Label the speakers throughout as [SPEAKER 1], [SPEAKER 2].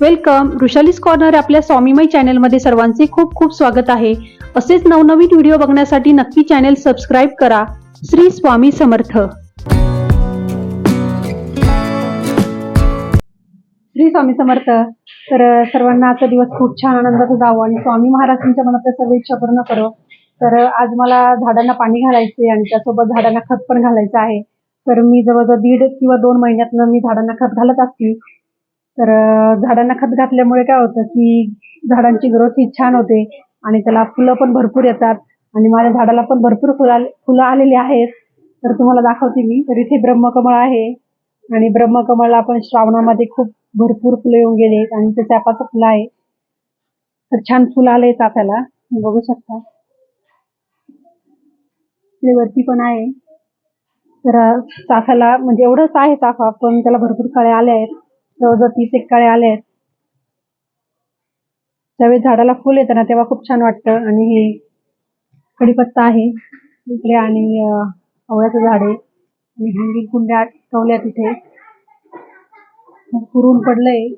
[SPEAKER 1] Welcome. ऋषालीस corner आपल्या स्वामीमय चॅनलमध्ये सर्वांचे खूप खूप स्वागत आहे. असेच नवनवीन व्हिडिओ बघण्यासाठी नक्की चॅनेल सबस्क्राईब करा. श्री स्वामी समर्थ. श्री स्वामी समर्थ. तर सर्वांना आजचा दिवस खूप छान आनंदाचा जावं आणि स्वामी महाराजांच्या मनातल्या सर्व इच्छा पूर्ण करो. तर आज मला झाडांना पाणी घालायचे आणि त्यासोबत झाडांना खत पण घालायचं आहे. तर मी जवळजवळ दीड किंवा दोन महिन्यातनं मी झाडांना खत घालत असते. तर झाडांना खत घातल्यामुळे काय होतं की झाडांची ग्रोथ ही छान होते आणि त्याला फुलं पण भरपूर येतात आणि माझ्या झाडाला पण भरपूर फुला फुलं आलेली आहेत. तर तुम्हाला दाखवते मी. तर इथे ब्रह्मकमळ आहे आणि ब्रह्मकमळला आपण श्रावणामध्ये खूप भरपूर फुलं येऊन गेले आणि ते चापाचं फुलं आहे. तर छान फुलं आले चाफ्याला बघू शकता. इकडे वरती पण आहे. तर चाफ्याला म्हणजे एवढंच आहे चाफा पण त्याला भरपूर फळे आले आहेत. जवळजवळ तीस एक काळे आले आहेत. ज्यावेळी झाडाला फुल येतं ना तेव्हा खूप छान वाटतं. आणि हे कडीपत्ता आहे इकडे आणि आवळ्याचं झाड आहे. आणि हँगिंग कुंड्या ठेवल्या तिथे. पुरून पडलंय.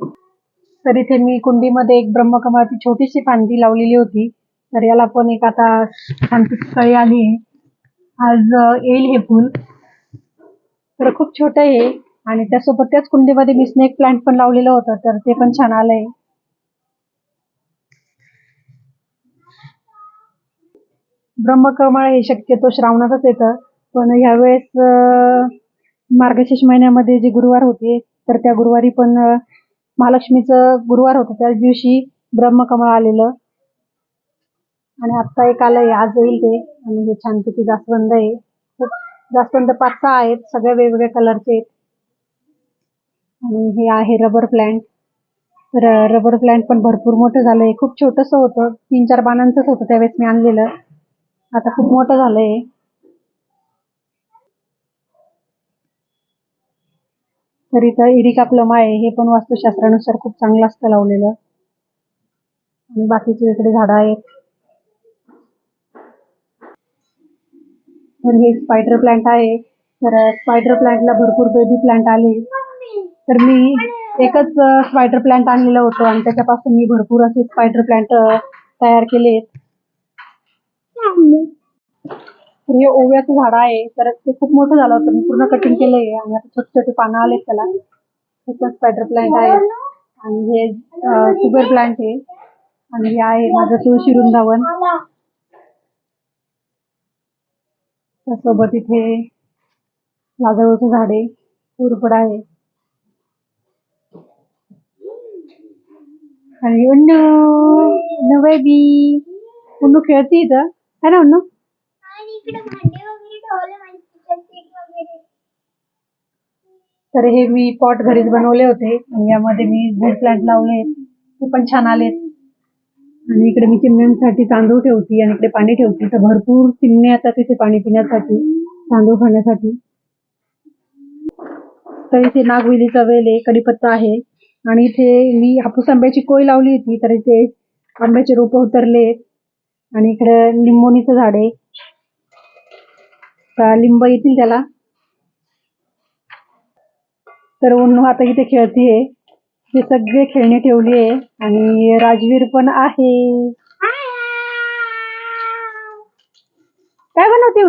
[SPEAKER 1] तर इथे मी कुंडीमध्ये एक ब्रह्मकमळाची छोटीशी फांदी लावलेली होती. तर याला पण एक आता छानशी कळी आली आहे. आज येईल हे फुल. तर खूप छोटं आहे. आणि त्यासोबत त्याच कुंडीमध्ये मी स्नेक प्लांट पण लावलेलं होतं तर ते पण छान आलंय. ब्रह्मकमळ हे शक्यतो श्रावणातच येतं पण ह्यावेळेस मार्गशीर्ष महिन्यामध्ये जे गुरुवार होते तर त्या गुरुवारी पण महालक्ष्मीचं गुरुवार होतं त्याच दिवशी ब्रह्मकमळ आलेलं. आणि आत्ता एक आलंय आज येईल ते आणि हे छानपैकी जास्वंद आहे. खूप जास्वंद पाच सहा आहेत सगळ्या वेगवेगळ्या कलरचे आहेत. आणि हे आहे रबर प्लांट तर रबर प्लांट पण भरपूर मोठं झालंय. खूप छोटंसं होतं. तीन चार पानांचंच होतं त्यावेळेस मी आणलेलं. आता खूप मोठं झालंय. तर इथं इरिका प्लम आहे. हे पण वास्तुशास्त्रानुसार खूप चांगलं असतं लावलेलं. आणि बाकीचे इकडे झाडं आहेत. तर हे स्पायडर प्लांट आहे. तर स्पायडर प्लांटला भरपूर बेबी प्लांट आले. तर मी एकच स्पायडर प्लांट आणलेलं होतं आणि त्याच्यापासून मी भरपूर असे स्पायडर प्लांट तयार केलेत तर हे ओव्याचं झाड आहे. तर ते खूप मोठं झालं होतं. मी पूर्ण कटिंग केलंय आणि आता छोटे छोटे पानं आलेत त्याला. खूपच स्पायडर प्लांट आहे. आणि हे शुगर प्लांट आहे. आणि हे आहे माझं तुळशी वृंदावन त्यासोबत इथे लाजळूचं झाड आहे. कुरपड आहे. आणि उन्नू उन्नू बेबी उन्नू खेळते इथं है ना उन्नू तर हे मी पॉट घरीच बनवले होते आणि यामध्ये मी झेड प्लांट लावले ते पण छान आलेत आणि इकडे मी चिमण्यांसाठी तांदूळ ठेवते आणि इकडे पाणी ठेवते तर भरपूर चिमणे येतात तिथे पाणी पिण्यासाठी तांदूळ खाण्यासाठी तर इथे नागवेलीचा वेल आहे कडीपत्ता आहे आणि इथे मी हापूस आंब्याची कोय लावली होती तर इथे आंब्याचे रोप उतरले. आणि इकडे लिंबोणीचं झाड आहे. लिंब येतील त्याला. तर उन्नू आता इथे खेळतीये. हे सगळे खेळणी ठेवली आहे. आणि राजवीर पण आहे. काय बनवते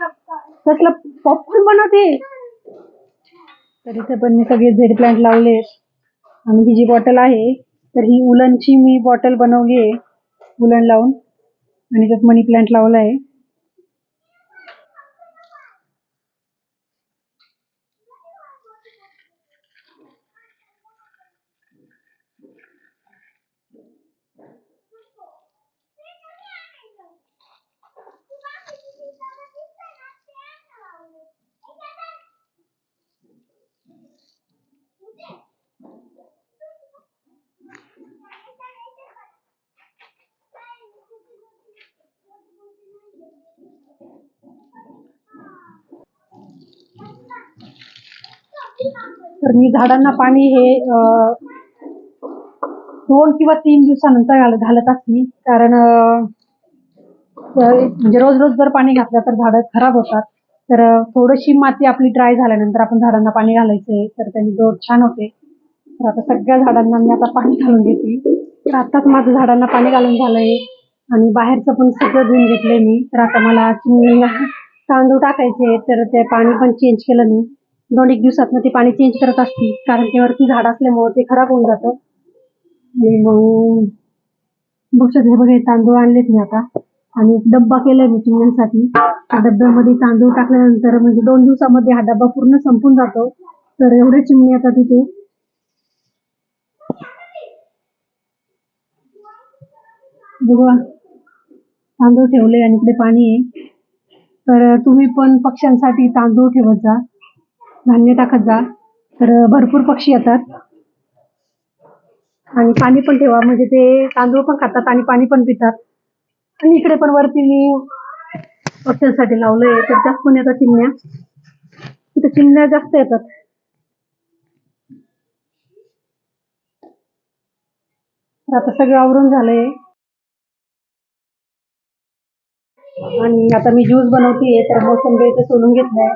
[SPEAKER 2] पप्पा
[SPEAKER 1] कसलं? पॉपकॉर्न बनवते? तर इथे पण मी सगळे झेड प्लांट लावले. आणि ही जी बॉटल आहे तर ही उलनची मी बॉटल बनवली आहे. उलन लावून. आणि त्यात मनी प्लांट लावला आहे. तर मी झाडांना पाणी हे अं, दोन किंवा तीन दिवसानंतर घाल घालत असते. कारण म्हणजे रोज रोज जर पाणी घातलं तर झाडं खराब होतात. तर थोडीशी माती आपली ड्राय झाल्यानंतर आपण झाडांना पाणी घालायचंय. तर त्यांनी ग्रोथ छान होते. तर आता सगळ्या झाडांना मी आता पाणी घालून घेते. तर आताच माझं झाडांना पाणी घालून झालंय. आणि बाहेरचं पण सगळं धुवून घेतलंय मी. तर आता मला चिमणीला तांदूळ टाकायचे तर ते पाणी पण चेंज केलं मी. दोन एक दिवसात ते पाणी चेंज करत असते कारण ते वरती झाड असल्यामुळे ते खराब होऊन जातं. आणि मग बघशात हे बघे हे तांदूळ आणलेत मी आता. आणि एक डब्बा केलाय मी चिमण्यांसाठी. त्या डब्यामध्ये तांदूळ टाकल्यानंतर म्हणजे दोन दिवसामध्ये हा डब्बा पूर्ण संपून जातो. तर एवढे चिमणी आता तिथे बघा तांदूळ ठेवले आणि इकडे पाणी आहे. तर तुम्ही पण पक्ष्यांसाठी तांदूळ ठेवत जा. धान्य टाकत जा. तर भरपूर पक्षी येतात. आणि पाणी पण ठेवा. म्हणजे ते तांदूळ पण खातात आणि पाणी पण पितात. आणि इकडे पण वरती मी पक्ष्यांसाठी लावलंय तर त्यात पण येतात चिमण्या. तिथं चिमण्या जास्त येतात. आता सगळं आवरून झालंय. आणि आता मी ज्यूस बनवतेय तर मोसंबी इथं सोलून घेतलंय.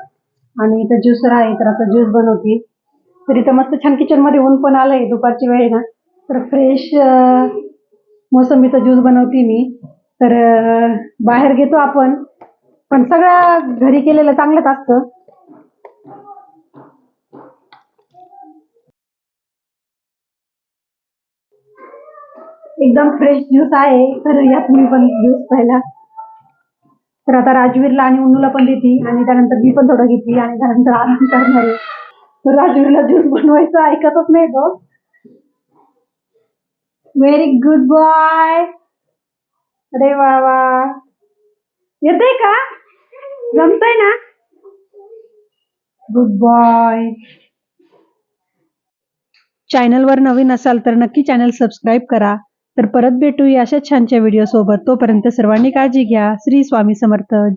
[SPEAKER 1] आणि इथं ज्यूसर आहे तर आता ज्यूस बनवते तर इथं मस्त छान किचनमध्ये ऊन पण आलंय दुपारची वेळ आहे ना. तर फ्रेश मोसंबीचा ज्यूस बनवते मी. तर बाहेर घेतो आपण. पण सगळं घरी केलेलं चांगलंच असतं. एकदम फ्रेश ज्यूस आहे. तर यात मी पण ज्यूस पाहिला तर आता राजवीरला आणि उन्नूला पण देते. आणि त्यानंतर मी पण थोडं घेते. आणि त्यानंतर आराम करणार. आहे तर राजवीरला ज्यूस बनवायचं ऐकतच नाही तो. व्हेरी गुड बॉय अरे वा वा. येतंय का? जमतंय ना? गुड बॉय चॅनलवर नवीन असाल तर नक्की चॅनल सबस्क्राईब करा. तर परत भेटूया अशाच छानच्या व्हिडिओ सोबत. तोपर्यंत सर्वांनी काळजी घ्या. श्री स्वामी समर्थ.